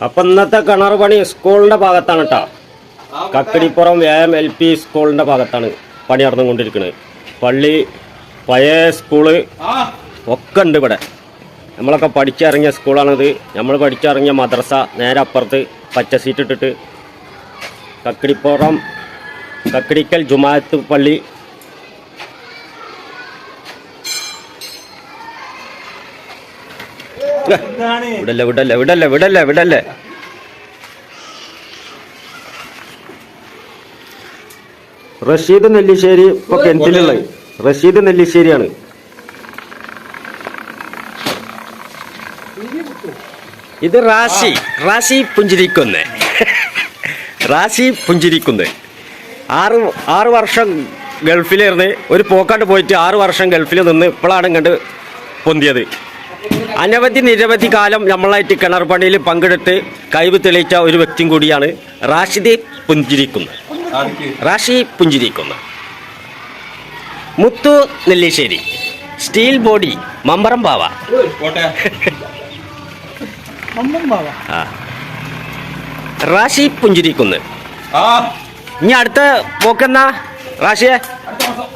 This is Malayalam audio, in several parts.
അപ്പൊ ഇന്നത്തെ കിണർ പണി സ്കൂളിന്റെ ഭാഗത്താണ് കേട്ടോ കക്കടിപ്പുറം വ്യായാം എൽ പി സ്കൂളിന്റെ ഭാഗത്താണ് പണി നടന്നുകൊണ്ടിരിക്കുന്നത് പള്ളി പഴയ സ്കൂൾ ഒക്കെ ഉണ്ട് ഇവിടെ. നമ്മളൊക്കെ പഠിച്ചിറങ്ങിയ സ്കൂളാണിത്. നമ്മൾ പഠിച്ചിറങ്ങിയ മദ്രസ നേരെ അപ്പുറത്ത് പച്ച സീറ്റ് ഇട്ടിട്ട് കക്കടിപ്പുറം കക്കടിക്കൽ ജുമാഅത്ത് പള്ളി വിടല്ലേ വിടല്ലേ വിടല്ലേ വിടല്ലേ വിടല്ലേ. റഷീദ് നെല്ലിശ്ശേരി ഇപ്പൊ റഷീദ് നെല്ലിശ്ശേരിയാണ്. ഇത് റാശി റാശി പുഞ്ചിരിക്കുന്ന്. റാശി പുഞ്ചിരിക്കുന്ന്. ആറ് ആറ് വർഷം ഗൾഫിലിരുന്ന് ഒരു പോക്കാട്ട് പോയിട്ട് ആറ് വർഷം ഗൾഫിൽ നിന്ന് ഇപ്പോഴാണ് കണ്ട് പൊന്തിയത്. അനവധി നിരവധി കാലം നമ്മളായിട്ട് കിണർ പണിയിൽ പങ്കെടുത്ത് കഴിവ് തെളിയിച്ച ഒരു വ്യക്തിയും കൂടിയാണ് റാഷിദ് പുഞ്ചിരിക്കുന്നത് റാഷി പുഞ്ചിരിക്കുന്ന. മുത്തു നെല്ലിശ്ശേരി സ്റ്റീൽ ബോഡി മമ്പറം പാവ. ആ. റാഷി പുഞ്ചിരിക്കുന്നു. ഇനി അടുത്ത പോക്കെന്നാ? റാഷിയെ?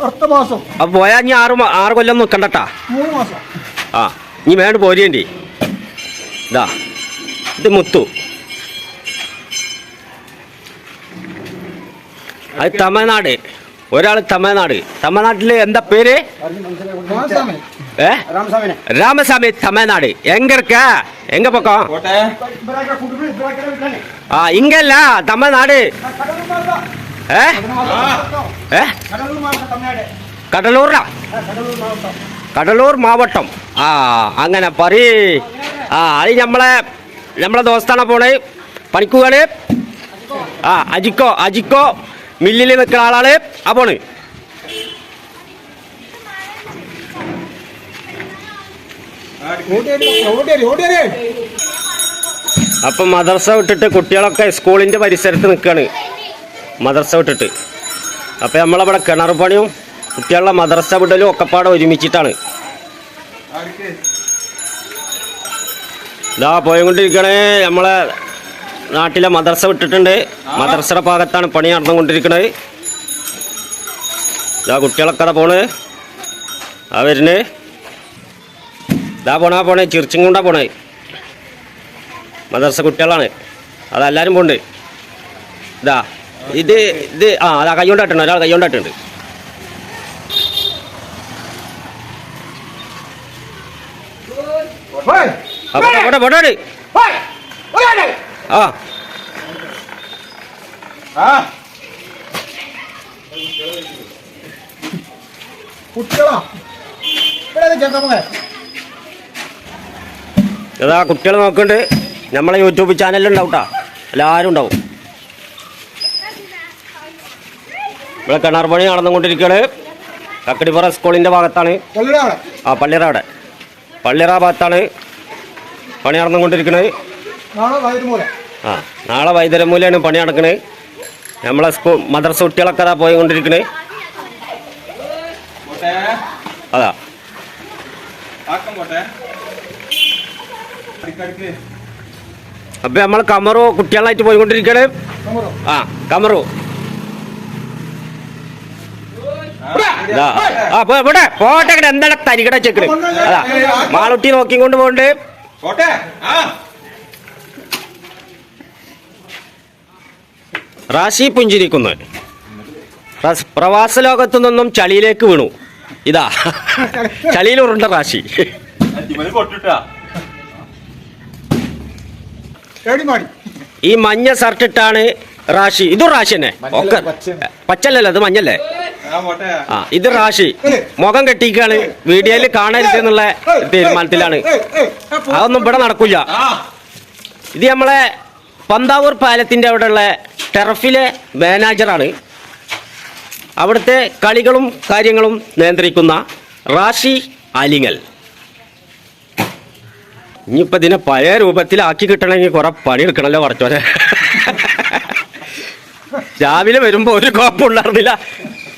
അടുത്ത മാസം. അപ്പൊ പോയാ ഇനി ആറ് ആറ് കൊല്ലം നിൽക്കണ്ടട്ടാ ആ. ഇനി വേണ്ട പോരേണ്ടി ഇതാ ഇത് മുത്തു അത് തമിഴ്നാട് ഒരാൾ തമിഴ്നാട് തമിഴ്നാട്ടില് എന്താ പേര് രാമസ്വാമി ഏ രാമസ്വാമിനെ ராமசாமி தமிழ்நாடு எங்க இருக்க எங்க பக்கம் ഇവരൊക്കെ കുടുംബം ഇവരൊക്കെ വീട്ടിലാണ് ஆ இங்க இல்ல தமிழ்நாடு കടലൂർ മാസം ഏ ഏ കടലൂർ മാസം തമിഴ്നാട് கடலூரா കടലൂർ മാസം കടലൂർ മാവട്ടം. ആ അങ്ങനെ പറി ആ അത് നമ്മളെ നമ്മളെ ദോസ്താണ് പോണേ? പണിക്കുകൾ ആ അജിക്കോ അജിക്കോ മില്ലിൽ നിൽക്കുന്ന ആളാണ്. ആ പോണ്. അപ്പം മദർസ വിട്ടിട്ട് കുട്ടികളൊക്കെ സ്കൂളിന്റെ പരിസരത്ത് നിൽക്കുകയാണ് മദർസ വിട്ടിട്ട്. അപ്പോൾ നമ്മളവിടെ കിണർ പണിയും കുട്ടികളുടെ മദർസ വിടലും ഒക്കെപ്പാടെ ഒരുമിച്ചിട്ടാണ്. ഇതാ പോയിക്കൊണ്ടിരിക്കണേ. നമ്മളെ നാട്ടിലെ മദർസ വിട്ടിട്ടുണ്ട്. മദർസയുടെ ഭാഗത്താണ് പണി നടന്നുകൊണ്ടിരിക്കണത്. ഇതാ കുട്ടികളൊക്കെ അതാ പോണ്. ആ വരുന്നേ. ഇതാ പോണാ പോണേ. ചിർച്ചും കൊണ്ടാ പോണേ. മദർസ കുട്ടികളാണ്. അതെല്ലാവരും പോണ്ട്. ഇതാ ഇത് ഇത് ആ അതാ കൈകൊണ്ടാട്ടുണ്ട് ഒരാൾ കൈകൊണ്ടാട്ടുണ്ട് ഹോയ് അവിടെ പോട്ടെ ഹോയ് ഓടിയേരി ആ കുട്ടികളാ ഇവിടെ ചെറുക്കമ്മ ഇതാ കുട്ടികൾ നോക്കുന്നുണ്ട് നമ്മളെ യൂട്യൂബ് ചാനലിലുണ്ടാവും കേട്ടോ എല്ലാവരും ഉണ്ടാവും. ഇവിടെ കിണർ പണി നടന്നുകൊണ്ടിരിക്കുകയാണ് കക്കടിപ്പുറ സ്കൂളിന്റെ ഭാഗത്താണ്. ആ പള്ളിറ അവിടെ. പള്ളിറ ഭാഗത്താണ് പണി നടന്നുകൊണ്ടിരിക്കുന്നത്. ആ നാളെ വൈദ്യരമൂലയാണ് പണി നടക്കുന്നത്. നമ്മളെ സ്കൂൾ മദ്രസ കുട്ടികളൊക്കെ അതാ പോയിക്കൊണ്ടിരിക്കുന്നത്. അതാ. അപ്പൊ നമ്മൾ കമറു കുട്ടികളായിട്ട് പോയിക്കൊണ്ടിരിക്കണേ ആ കമറു ഇതാ. ആ പോട്ടെ. ഇവിടെ പോട്ടെ എന്താണ് തരികട ചെക്കണ് അതാ. മാളുട്ടി നോക്കിക്കൊണ്ട് പോണ്ട് റാശി പുഞ്ചിരിക്കുന്നു. പ്രവാസ ലോകത്തു നിന്നും ചളിയിലേക്ക് വീണു. ഇതാ. ചളിയിൽ ഉരുണ്ട റാശി. ഈ മഞ്ഞ ഷർട്ടിട്ടാണ് റാശി. ഇതും റാശി തന്നെ. ഒക്കെ. പച്ചല്ലല്ലോ അത് മഞ്ഞല്ലേ? ആ ഇത് റാഷി. മുഖം കെട്ടിക്കാണ് വീഡിയോയിൽ കാണരുത് എന്നുള്ള തീരുമാനത്തിലാണ്. അതൊന്നും ഇവിടെ നടക്കില്ല ഇത് നമ്മളെ പന്താവൂർ പാലത്തിന്റെ അവിടെയുള്ള ടെറഫിലെ മാനേജറാണ്. അവിടുത്തെ കളികളും കാര്യങ്ങളും നിയന്ത്രിക്കുന്ന റാഷി അലിങ്ങൽ ഇനിയിപ്പോ ഇതിനെ പഴയ രൂപത്തിലാക്കി കിട്ടണമെങ്കിൽ കുറെ പണിയെടുക്കണല്ലോ കുറച്ചോരെ രാവിലെ വരുമ്പോ ഒരു കുഴപ്പമുണ്ടായിരുന്നില്ല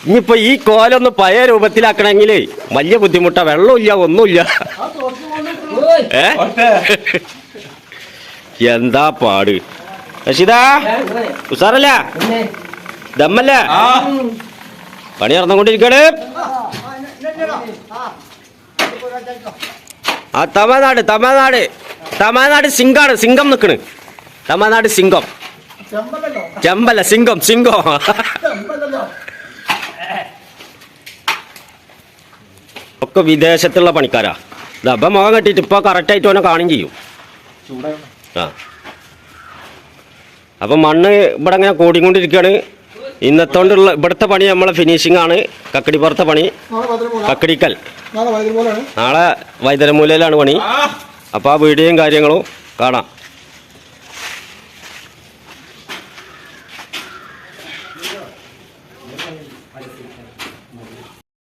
ഇനിയിപ്പോ ഈ കോലൊന്ന് പഴയ രൂപത്തിലാക്കണമെങ്കിൽ വലിയ ബുദ്ധിമുട്ടാ. വെള്ളമില്ല ഒന്നുമില്ല. ഏ? എന്താ പാട്? റഷീദാ ഉസാറല്ല? ദമ്മല്ല? പണി നടന്നുകൊണ്ടിരിക്കാണ്. ആ തമിഴ്നാട് തമിഴ്നാട്. തമിഴ്നാട് സിംഗാണ് സിംഗം നിക്കണ്. തമിഴ്നാട് സിംഗം. ചെമ്പല്ല സിംഗം സിംഗം. ഒക്കെ വിദേശത്തുള്ള പണിക്കാരാ. ഇതപ്പം മുഖം കെട്ടിയിട്ട് ഇപ്പോൾ കറക്റ്റായിട്ട് ഓനെ കാണുകയും ചെയ്യും. ആ. അപ്പം മണ്ണ് ഇവിടെ അങ്ങനെ കൂടിക്കൊണ്ടിരിക്കുകയാണ്. ഇന്നത്തോണ്ടുള്ള ഇവിടുത്തെ പണി നമ്മളെ ഫിനിഷിംഗ് ആണ്. കക്കടിപ്പുറത്തെ പണി. കക്കടിക്കൽ. നാളെ വൈദ്യരമൂലയിലാണ് പണി. അപ്പോൾ ആ വീഡിയോയും കാര്യങ്ങളും കാണാം.